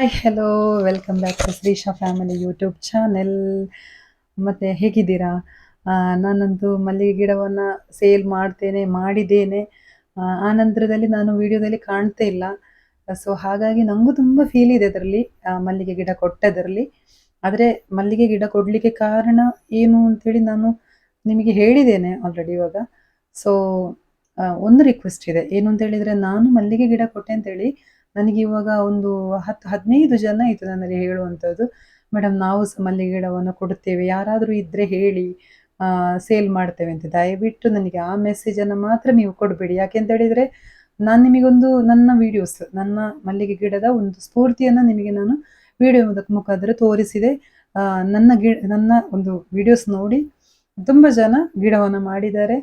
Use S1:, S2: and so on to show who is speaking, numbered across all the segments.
S1: Hi hello welcome back to Shreesha family YouTube channel ಮತ್ತು ಹೇಗಿದ್ದೀರಾ? ನಾನೊಂದು ಮಲ್ಲಿಗೆ ಗಿಡವನ್ನು ಸೇಲ್ ಮಾಡ್ತೇನೆ ಮಾಡಿದ್ದೇನೆ. ಆ, ನಂತರದಲ್ಲಿ ನಾನು ವಿಡಿಯೋದಲ್ಲಿ ಕಾಣ್ತಾ ಇಲ್ಲ. ಸೊ ಹಾಗಾಗಿ ನನಗೂ ತುಂಬ ಫೀಲ್ ಇದೆ ಅದರಲ್ಲಿ ಮಲ್ಲಿಗೆ ಗಿಡ ಕೊಟ್ಟದರಲ್ಲಿ. ಆದರೆ ಮಲ್ಲಿಗೆ ಗಿಡ ಕೊಡಲಿಕ್ಕೆ ಕಾರಣ ಏನು ಅಂತೇಳಿ ನಾನು ನಿಮಗೆ ಹೇಳಿದ್ದೇನೆ ಆಲ್ರೆಡಿ ಇವಾಗ. ಸೊ ಒಂದು ರಿಕ್ವೆಸ್ಟ್ ಇದೆ. ಏನು ಅಂತ ಹೇಳಿದರೆ ನಾನು ಮಲ್ಲಿಗೆ ಗಿಡ ಕೊಟ್ಟೆ ಅಂತೇಳಿ ನನಗೆ ಇವಾಗ ಒಂದು ಹತ್ತು ಹದಿನೈದು ಜನ ಇತ್ತು ನನ್ನಲ್ಲಿ ಹೇಳುವಂಥದ್ದು. ಮೇಡಮ್ ನಾವು ಸಹ ಮಲ್ಲಿಗೆ ಗಿಡವನ್ನು ಕೊಡುತ್ತೇವೆ. ಯಾರಾದರೂ ಇದ್ದರೆ ಹೇಳಿ ಸೇಲ್ ಮಾಡ್ತೇವೆ ಅಂತ. ದಯವಿಟ್ಟು ನನಗೆ ಆ ಮೆಸೇಜನ್ನು ಮಾತ್ರ ನೀವು ಕೊಡಬೇಡಿ. ಯಾಕೆ ಅಂತ ಹೇಳಿದರೆ, ನಾನು ನಿಮಗೊಂದು ನನ್ನ ವಿಡಿಯೋಸ್ ನನ್ನ ಮಲ್ಲಿಗೆ ಗಿಡದ ಒಂದು ಸ್ಫೂರ್ತಿಯನ್ನು ನಿಮಗೆ ನಾನು ವಿಡಿಯೋ ಮುಖಾಂತರ ತೋರಿಸಿದೆ. ನನ್ನ ಗಿ, ನನ್ನ ಒಂದು ವಿಡಿಯೋಸ್ ನೋಡಿ ತುಂಬ ಜನ ಗಿಡವನ್ನು ಮಾಡಿದ್ದಾರೆ.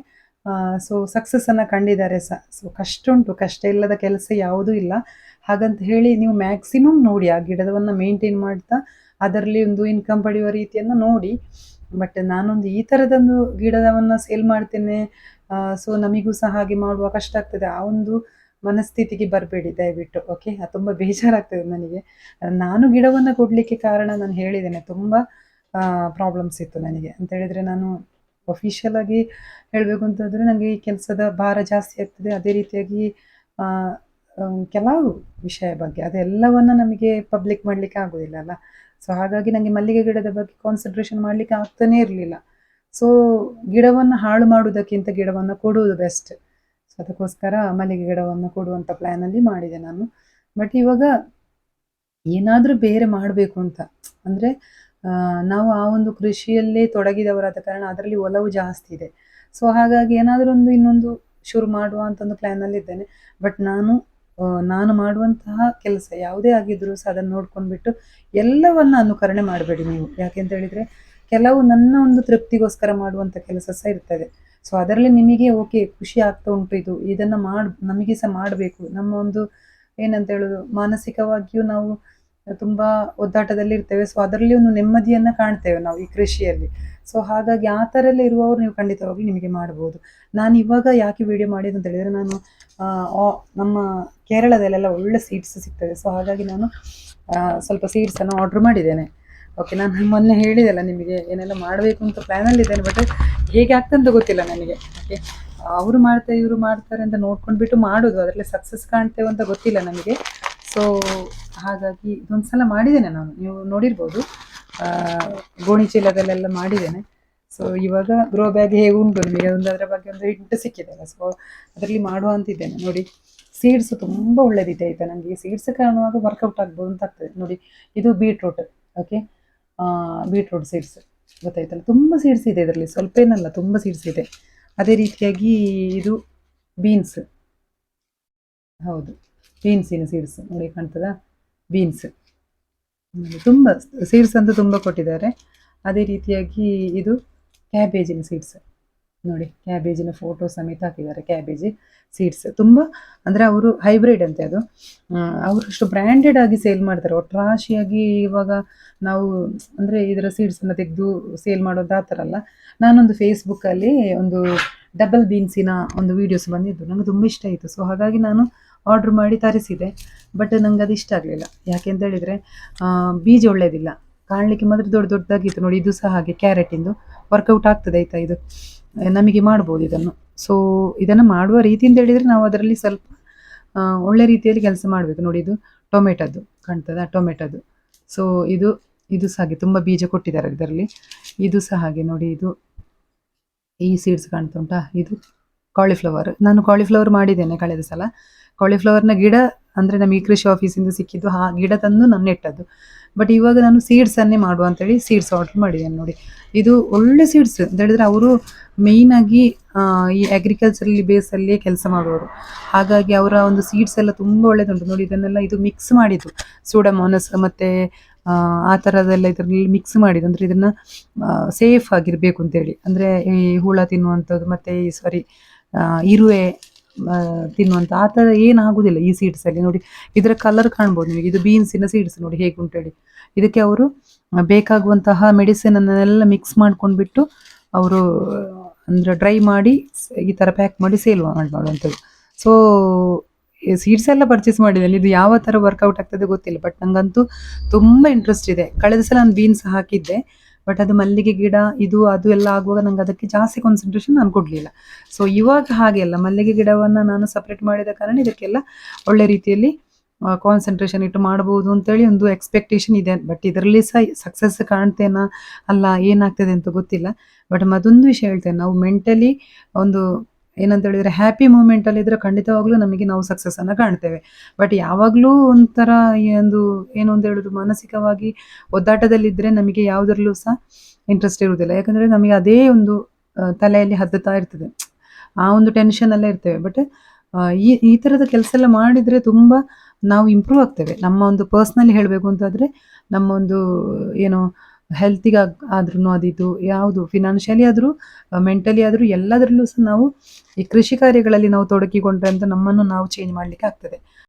S1: ಸೊ ಸಕ್ಸಸ್ಸನ್ನು ಕಂಡಿದ್ದಾರೆ ಸಹ ಸೊ ಕಷ್ಟ ಉಂಟು, ಕಷ್ಟ ಇಲ್ಲದ ಕೆಲಸ ಯಾವುದೂ ಇಲ್ಲ. ಹಾಗಂತ ಹೇಳಿ ನೀವು ಮ್ಯಾಕ್ಸಿಮಮ್ ನೋಡಿ ಆ ಗಿಡವನ್ನು ಮೇಂಟೈನ್ ಮಾಡ್ತಾ, ಅದರಲ್ಲಿ ಒಂದು ಇನ್ಕಮ್ ಪಡೆಯುವ ರೀತಿಯನ್ನು ನೋಡಿ. ಬಟ್ ನಾನೊಂದು ಈ ಥರದೊಂದು ಗಿಡವನ್ನು ಸೇಲ್ ಮಾಡ್ತೇನೆ. ಸೊ ನಮಗೂ ಸಹ ಹಾಗೆ ಮಾಡುವ ಕಷ್ಟ ಆಗ್ತದೆ. ಆ ಒಂದು ಮನಸ್ಥಿತಿಗೆ ಬರಬೇಡಿ ದಯವಿಟ್ಟು ಓಕೆ ಅದು ತುಂಬ ಬೇಜಾರಾಗ್ತದೆ ನನಗೆ. ನಾನು ಗಿಡವನ್ನು ಕೊಡಲಿಕ್ಕೆ ಕಾರಣ ನಾನು ಹೇಳಿದ್ದೇನೆ. ತುಂಬ ಪ್ರಾಬ್ಲಮ್ಸ್ ಇತ್ತು ನನಗೆ. ಅಂತ ಹೇಳಿದರೆ ನಾನು ಅಫಿಷಿಯಲ್ ಆಗಿ ಹೇಳಬೇಕು ಅಂತಂದ್ರೆ ನನಗೆ ಈ ಕೆಲಸದ ಭಾರ ಜಾಸ್ತಿ ಆಗ್ತದೆ. ಅದೇ ರೀತಿಯಾಗಿ ಕೆಲವು ವಿಷಯ ಬಗ್ಗೆ ಅದೆಲ್ಲವನ್ನು ನಮಗೆ ಪಬ್ಲಿಕ್ ಮಾಡಲಿಕ್ಕೆ ಆಗೋದಿಲ್ಲ ಅಲ್ಲ? ಸೊ ಹಾಗಾಗಿ ನನಗೆ ಮಲ್ಲಿಗೆ ಗಿಡದ ಬಗ್ಗೆ ಕಾನ್ಸಂಟ್ರೇಷನ್ ಮಾಡಲಿಕ್ಕೆ ಆಗ್ತಾನೇ ಇರಲಿಲ್ಲ. ಸೊ ಗಿಡವನ್ನು ಹಾಳು ಮಾಡುವುದಕ್ಕಿಂತ ಗಿಡವನ್ನು ಕೊಡುವುದು ಬೆಸ್ಟ್ ಸೊ ಅದಕ್ಕೋಸ್ಕರ ಮಲ್ಲಿಗೆ ಗಿಡವನ್ನು ಕೊಡುವಂಥ ಪ್ಲ್ಯಾನಲ್ಲಿ ಮಾಡಿದೆ ನಾನು. ಬಟ್ ಇವಾಗ ಏನಾದರೂ ಬೇರೆ ಮಾಡಬೇಕು ಅಂತ ಅಂದರೆ ನಾವು ಆ ಒಂದು ಕೃಷಿಯಲ್ಲೇ ತೊಡಗಿದವರಾದ ಕಾರಣ ಅದರಲ್ಲಿ ಒಲವು ಜಾಸ್ತಿ ಇದೆ. ಸೊ ಹಾಗಾಗಿ ಏನಾದರೂ ಒಂದು ಇನ್ನೊಂದು ಶುರು ಮಾಡುವ ಅಂತ ಒಂದು ಪ್ಲ್ಯಾನಲ್ಲಿ ಇದ್ದೇನೆ. ಬಟ್ ನಾನು ನಾನು ಮಾಡುವಂತಹ ಕೆಲಸ ಯಾವುದೇ ಆಗಿದ್ರೂ ಸಹ ಅದನ್ನು ನೋಡ್ಕೊಂಡ್ಬಿಟ್ಟು ಎಲ್ಲವನ್ನ ಅನುಕರಣೆ ಮಾಡಬೇಡಿ ನೀವು. ಯಾಕೆಂತ ಹೇಳಿದ್ರೆ ಕೆಲವು ನನ್ನ ಒಂದು ತೃಪ್ತಿಗೋಸ್ಕರ ಮಾಡುವಂಥ ಕೆಲಸ ಸಹ ಇರ್ತದೆ. ಸೊ ಅದರಲ್ಲಿ ನಿಮಗೆ ಓಕೆ ಖುಷಿ ಆಗ್ತಾ ಉಂಟು ಇದು. ಇದನ್ನು ಮಾಡಿ ನಮಗೆ ಸಹ ಮಾಡಬೇಕು. ನಮ್ಮ ಒಂದು ಏನಂತ ಹೇಳೋದು, ಮಾನಸಿಕವಾಗಿಯೂ ನಾವು ತುಂಬ ಒದ್ದಾಟದಲ್ಲಿ ಇರ್ತೇವೆ. ಸೊ ಅದರಲ್ಲಿ ಒಂದು ನೆಮ್ಮದಿಯನ್ನು ಕಾಣ್ತೇವೆ ನಾವು ಈ ಕೃಷಿಯಲ್ಲಿ. ಸೊ ಹಾಗಾಗಿ ಆ ಥರ ಇರುವವರು ನೀವು ಖಂಡಿತವಾಗ್ಲೂ ನಿಮಗೆ ಮಾಡ್ಬೋದು. ನಾನು ಇವಾಗ ಯಾಕೆ ವಿಡಿಯೋ ಮಾಡಿದ್ದು ಅಂತ ಹೇಳಿದರೆ, ನಾನು ನಮ್ಮ ಕೇರಳದಲ್ಲೆಲ್ಲ ಒಳ್ಳೆ ಸೀಡ್ಸ್ ಸಿಗ್ತದೆ ಸೊ ಹಾಗಾಗಿ ನಾನು ಸ್ವಲ್ಪ ಸೀಡ್ಸನ್ನು ಆರ್ಡ್ರ್ ಮಾಡಿದ್ದೇನೆ. ಓಕೆ ನಾನು ಮೊನ್ನೆ ಹೇಳಿದೆಲ್ಲ ನಿಮಗೆ ಏನೆಲ್ಲ ಮಾಡಬೇಕು ಅಂತ ಪ್ಲ್ಯಾನಲ್ಲಿದ್ದೇನೆ ಬಟ್ ಹೇಗೆ ಆಗ್ತಂತ ಗೊತ್ತಿಲ್ಲ ನನಗೆ. ಓಕೆ ಅವರು ಮಾಡ್ತಾರೆ ಇವರು ಮಾಡ್ತಾರೆ ಅಂತ ನೋಡ್ಕೊಂಡ್ಬಿಟ್ಟು ಮಾಡೋದು. ಅದರಲ್ಲಿ ಸಕ್ಸಸ್ ಕಾಣ್ತೇವೆ ಅಂತ ಗೊತ್ತಿಲ್ಲ ನನಗೆ. ಸೊ ಹಾಗಾಗಿ ಇದೊಂದು ಸಲ ಮಾಡಿದ್ದೇನೆ ನಾನು. ನೀವು ನೋಡಿರ್ಬೋದು. ಗೋಣಿ ಚೀಲದಲ್ಲೆಲ್ಲ ಮಾಡಿದ್ದೇನೆ. ಸೊ ಇವಾಗ ಗ್ರೋ ಬ್ಯಾಗ್ ಹೇಗೆ ಉಂಟು ನಿಮಗೆ? ಒಂದು ಅದರ ಬಗ್ಗೆ ಒಂದು ಹಿಂಟ್ ಸಿಕ್ಕಿದೆಲ್ಲ ಸೊ ಅದರಲ್ಲಿ ಮಾಡುವ ಅಂತಿದ್ದೇನೆ. ನೋಡಿ ಸೀಡ್ಸ್ ತುಂಬ ಒಳ್ಳೇದಿದೆ ಆಯಿತಾ ನನಗೆ ಸೀಡ್ಸ್ ಕಾಣುವಾಗ ವರ್ಕೌಟ್ ಆಗ್ಬೋದು ಅಂತ ಆಗ್ತದೆ. ನೋಡಿ, ಇದು ಬೀಟ್ರೂಟ್ ಓಕೆ ಬೀಟ್ರೂಟ್ ಸೀಡ್ಸ್ ಗೊತ್ತಾಯ್ತಲ್ಲ? ತುಂಬ ಸೀಡ್ಸ್ ಇದೆ ಇದರಲ್ಲಿ. ಸ್ವಲ್ಪ ಏನಲ್ಲ, ತುಂಬ ಸೀಡ್ಸ್ ಇದೆ. ಅದೇ ರೀತಿಯಾಗಿ ಇದು ಬೀನ್ಸ್ ಹೌದು. ಬೀನ್ಸಿನ ಸೀಡ್ಸ್ ನೋಡಿ ಕಾಣ್ತದ? ಬೀನ್ಸ್ ತುಂಬ ಸೀಡ್ಸ್ ಅಂತ ತುಂಬ ಕೊಟ್ಟಿದ್ದಾರೆ. ಅದೇ ರೀತಿಯಾಗಿ ಇದು ಕ್ಯಾಬೇಜಿನ ಸೀಡ್ಸ್ ನೋಡಿ ಕ್ಯಾಬೇಜಿನ ಫೋಟೋ ಸಮೇತ ಹಾಕಿದ್ದಾರೆ ಕ್ಯಾಬೇಜಿ ಸೀಡ್ಸ್ ತುಂಬ, ಅಂದರೆ ಅವರು ಹೈಬ್ರಿಡ್ ಅಂತೆ ಅದು. ಅವರು ಅಷ್ಟು ಬ್ರ್ಯಾಂಡೆಡ್ ಆಗಿ ಸೇಲ್ ಮಾಡ್ತಾರೆ. ಒಟ್ರಾಶಿಯಾಗಿ ಇವಾಗ ನಾವು, ಅಂದರೆ ಇದರ ಸೀಡ್ಸನ್ನು ತೆಗೆದು ಸೇಲ್ ಮಾಡೋದು ಆ ಥರ ಅಲ್ಲ. ನಾನೊಂದು ಫೇಸ್ಬುಕ್ಕಲ್ಲಿ ಒಂದು ಡಬಲ್ ಬೀನ್ಸಿನ ಒಂದು ವೀಡಿಯೋಸ್ ಬಂದಿದ್ದು. ನನಗೆ ತುಂಬ ಇಷ್ಟ ಆಯಿತು. ಸೊ ಹಾಗಾಗಿ ನಾನು ಆರ್ಡ್ರ್ ಮಾಡಿ ತರಿಸಿದೆ ಬಟ್ ನಂಗೆ ಅದು ಇಷ್ಟ ಆಗಲಿಲ್ಲ. ಯಾಕೆ ಅಂತ ಹೇಳಿದರೆ ಬೀಜ ಒಳ್ಳೆಯದಿಲ್ಲ ಕಾಣಲಿಕ್ಕೆ ಮಾತ್ರ ದೊಡ್ಡ ದೊಡ್ಡದಾಗಿತ್ತು ನೋಡಿ, ಇದು ಸಹ ಹಾಗೆ ಕ್ಯಾರೆಟಿಂದು ವರ್ಕೌಟ್ ಆಗ್ತದೆ ಆಯಿತಾ ಇದು. ನಮಗೆ ಮಾಡ್ಬೋದು ಇದನ್ನು. ಸೊ ಇದನ್ನು ಮಾಡುವ ರೀತಿಯಿಂದ ಹೇಳಿದರೆ ನಾವು ಅದರಲ್ಲಿ ಸ್ವಲ್ಪ ಒಳ್ಳೆ ರೀತಿಯಲ್ಲಿ ಕೆಲಸ ಮಾಡಬೇಕು. ನೋಡಿ, ಇದು ಟೊಮೆಟೊದು. ಕಾಣ್ತದ? ಟೊಮೆಟೊದು. ಸೊ ಇದು ಇದು ಸಹ ಹಾಗೆ ತುಂಬ ಬೀಜ ಕೊಟ್ಟಿದ್ದಾರೆ ಇದರಲ್ಲಿ. ಇದು ಸಹ ಹಾಗೆ ನೋಡಿ, ಇದು ಈ ಸೀಡ್ಸ್ ಕಾಣ್ತಾ ಇದು. ಕಾಲಿಫ್ಲವರ್ ನಾನು ಕಾಲಿಫ್ಲವರ್ ಮಾಡಿದ್ದೇನೆ ಕಳೆದ ಸಲ. ಕಾಲಿಫ್ಲವರ್ನ ಗಿಡ ಅಂದರೆ ನಮಗೆ ಕೃಷಿ ಆಫೀಸಿಂದ ಸಿಕ್ಕಿದ್ದು ಆ ಗಿಡ ತಂದು ನಾನು ನೆಟ್ಟದ್ದು ಬಟ್ ಇವಾಗ ನಾನು ಸೀಡ್ಸನ್ನೇ ಮಾಡುವ ಅಂತೇಳಿ ಸೀಡ್ಸ್ ಆರ್ಡರ್ ಮಾಡಿದ್ದೇನೆ ನೋಡಿ. ಇದು ಒಳ್ಳೆ ಸೀಡ್ಸ್ ಅಂತ ಹೇಳಿದರೆ ಅವರು ಮೇಯ್ನಾಗಿ ಈ ಅಗ್ರಿಕಲ್ಚರಲ್ಲಿ ಬೇಸಲ್ಲಿ ಕೆಲಸ ಮಾಡುವವರು. ಹಾಗಾಗಿ ಅವರ ಒಂದು ಸೀಡ್ಸ್ ಎಲ್ಲ ತುಂಬ ಒಳ್ಳೆಯದುಂಟು ನೋಡಿ, ಇದನ್ನೆಲ್ಲ ಇದು ಮಿಕ್ಸ್ ಮಾಡಿದ್ದು. ಸೂಡಮೋನಸ್ ಮತ್ತು ಆ ಥರದೆಲ್ಲ ಇದರಲ್ಲಿ ಮಿಕ್ಸ್ ಮಾಡಿದ್ದು. ಅಂದರೆ ಇದನ್ನು ಸೇಫ್ ಆಗಿರಬೇಕು ಅಂತೇಳಿ. ಅಂದರೆ ಈ ಹುಳ ತಿನ್ನುವಂಥದ್ದು ಮತ್ತು ಈ ಸಾರಿ ಇರುವೆ ತಿನ್ನುವಂಥ ಆ ಥರ ಏನಾಗುವುದಿಲ್ಲ ಈ ಸೀಡ್ಸಲ್ಲಿ ನೋಡಿ, ಇದರ ಕಲರ್ ಕಾಣ್ಬೋದು ನಿಮಗೆ. ಇದು ಬೀನ್ಸಿನ ಸೀಡ್ಸ್ ನೋಡಿ ಹೇಗೆ ಉಂಟೇಳಿ. ಇದಕ್ಕೆ ಅವರು ಬೇಕಾಗುವಂತಹ ಮೆಡಿಸಿನನ್ನೆಲ್ಲ ಮಿಕ್ಸ್ ಮಾಡ್ಕೊಂಡ್ಬಿಟ್ಟು ಅವರು, ಅಂದರೆ ಡ್ರೈ ಮಾಡಿ, ಈ ಥರ ಪ್ಯಾಕ್ ಮಾಡಿ ಸೇಲ್ ಮಾಡುವಂಥದ್ದು ಸೊ ಸೀಡ್ಸ್ ಎಲ್ಲ ಪರ್ಚೇಸ್ ಮಾಡಿದ್ದೇನೆ ಇದು ಯಾವ ಥರ ವರ್ಕೌಟ್ ಆಗ್ತದೆ ಗೊತ್ತಿಲ್ಲ ಬಟ್ ನಂಗಂತೂ ತುಂಬ ಇಂಟ್ರೆಸ್ಟ್ ಇದೆ. ಕಳೆದ ಸಲ ನಾನು ಬೀನ್ಸ್ ಹಾಕಿದ್ದೆ ಬಟ್ ಅದು ಮಲ್ಲಿಗೆ ಗಿಡ, ಇದು, ಅದು ಎಲ್ಲ ಆಗುವಾಗ ನಂಗೆ ಅದಕ್ಕೆ ಜಾಸ್ತಿ ಕಾನ್ಸಂಟ್ರೇಷನ್ ನಾನು ಕೊಡಲಿಲ್ಲ. ಸೊ ಇವಾಗ ಹಾಗೆ ಅಲ್ಲ, ಮಲ್ಲಿಗೆ ಗಿಡವನ್ನು ನಾನು ಸಪ್ರೇಟ್ ಮಾಡಿದ ಕಾರಣ ಇದಕ್ಕೆಲ್ಲ ಒಳ್ಳೆ ರೀತಿಯಲ್ಲಿ ಕಾನ್ಸಂಟ್ರೇಷನ್ ಇಟ್ಟು ಮಾಡ್ಬೋದು ಅಂತೇಳಿ ಒಂದು ಎಕ್ಸ್ಪೆಕ್ಟೇಷನ್ ಇದೆ. ಬಟ್ ಇದರಲ್ಲಿ ಸಹ ಸಕ್ಸಸ್ ಕಾಣ್ತೇನಾ, ಅಲ್ಲ ಏನಾಗ್ತದೆ ಅಂತ ಗೊತ್ತಿಲ್ಲ. ಬಟ್ ಮತ್ತೊಂದು ವಿಷಯ ಹೇಳ್ತೇನೆ. ನಾವು ಮೆಂಟಲಿ ಒಂದು ಏನಂತ ಹೇಳಿದ್ರೆ ಹ್ಯಾಪಿ ಮೂಮೆಂಟಲ್ಲಿ ಇದ್ರೆ ಖಂಡಿತವಾಗ್ಲೂ ನಮಗೆ ನಾವು ಸಕ್ಸಸ್ಸನ್ನು ಕಾಣ್ತೇವೆ. ಬಟ್ ಯಾವಾಗಲೂ ಒಂಥರ ಒಂದು ಏನು ಅಂತ ಹೇಳೋದು ಮಾನಸಿಕವಾಗಿ ಒದ್ದಾಟದಲ್ಲಿದ್ದರೆ ನಮಗೆ ಯಾವುದರಲ್ಲೂ ಸಹ ಇಂಟ್ರೆಸ್ಟ್ ಇರುವುದಿಲ್ಲ. ಯಾಕಂದರೆ ನಮಗೆ ಅದೇ ಒಂದು ತಲೆಯಲ್ಲಿ ಹದ್ದುತ್ತಾ ಇರ್ತದೆ. ಆ ಒಂದು ಟೆನ್ಷನಲ್ಲೇ ಇರ್ತೇವೆ. ಬಟ್ ಈ ಈ ಥರದ ಕೆಲಸ ಎಲ್ಲ ಮಾಡಿದರೆ ತುಂಬ ನಾವು ಇಂಪ್ರೂವ್ ಆಗ್ತೇವೆ. ನಮ್ಮ ಒಂದು ಪರ್ಸ್ನಲಿ ಹೇಳಬೇಕು ಅಂತಾದ್ರೆ ನಮ್ಮ ಒಂದು, ಏನು ಹೆಲ್ತಿಗೆ ಆದ್ರೂ ಅದಿದು, ಯಾವುದು ಫಿನಾನ್ಷಿಯಲಿ ಆದರೂ ಮೆಂಟಲಿ ಆದರೂ ಎಲ್ಲದರಲ್ಲೂ ಸಹ ನಾವು ಈ ಕೃಷಿ ಕಾರ್ಯಗಳಲ್ಲಿ ನಾವು ತೊಡಗಿಕೊಂಡ್ರೆ ಅಂತ ನಮ್ಮನ್ನು ನಾವು ಚೇಂಜ್ ಮಾಡಲಿಕ್ಕೆ ಆಗ್ತದೆ.